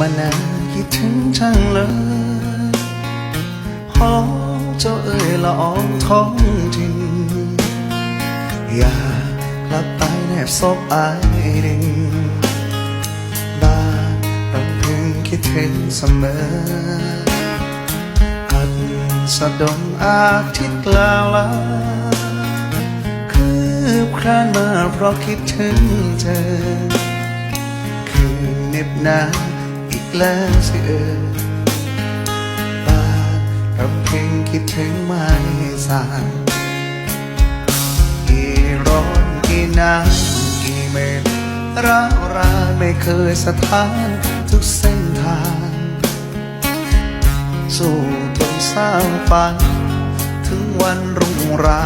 มานานคิดถึงจังเลยหอเจ้าเอ่ยละอองท้องถิ่นอยากกลับไปแนบศพอายดิ่งบ้านรำพึงคิดถึงเสมอ อัดสะดมอาทิตย์กลางลาคืบคลานมาเพราะคิดถึงเธอ คือเหน็บหนาว แล้วสิเออบ้านรำเพ็งคิดถึงไม่สางกี่ร้อนกี่หนาวกี่เมตรร้าวรานไม่เคยสถานทุกเส้นทางสู้ทนสร้างฝัน ถึงวันรุ่งรา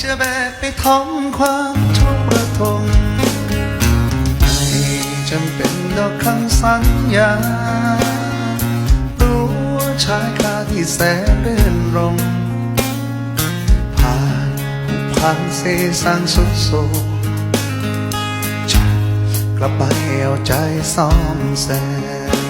จะแบกไปท้องความทุกข์ระทม จำเป็นดอกคำสัญญา รู้ว่าชายคาที่แสนเรื่นรมผ่านผ่านเสสังสุดโศกจะกลับไปเอาใจซ่อมแซม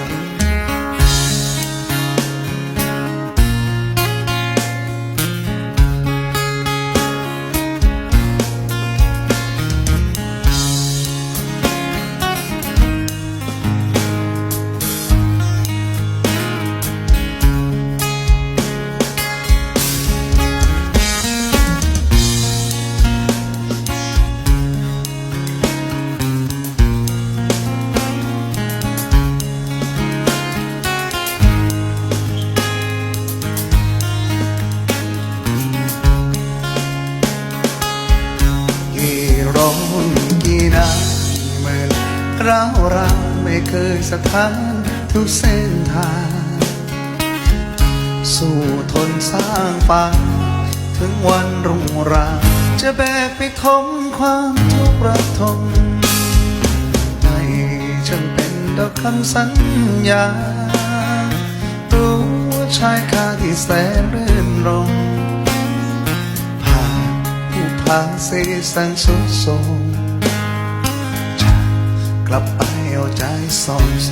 อนกี่นาวเหมือนเราเราไม่เคยสถานทุกเส้นทาง สู้ทนสร้างฝันถึงวันรุ่งรางจะแบกไปทมความทุกข์ระทมไม่จำเป็นดอกคำสัญญารู้ว่าชายคาที่แสนรื่นรมผ่าน ผู้พาเสสังสุดทรงจะกลับไปเอาใจซ่อมแซ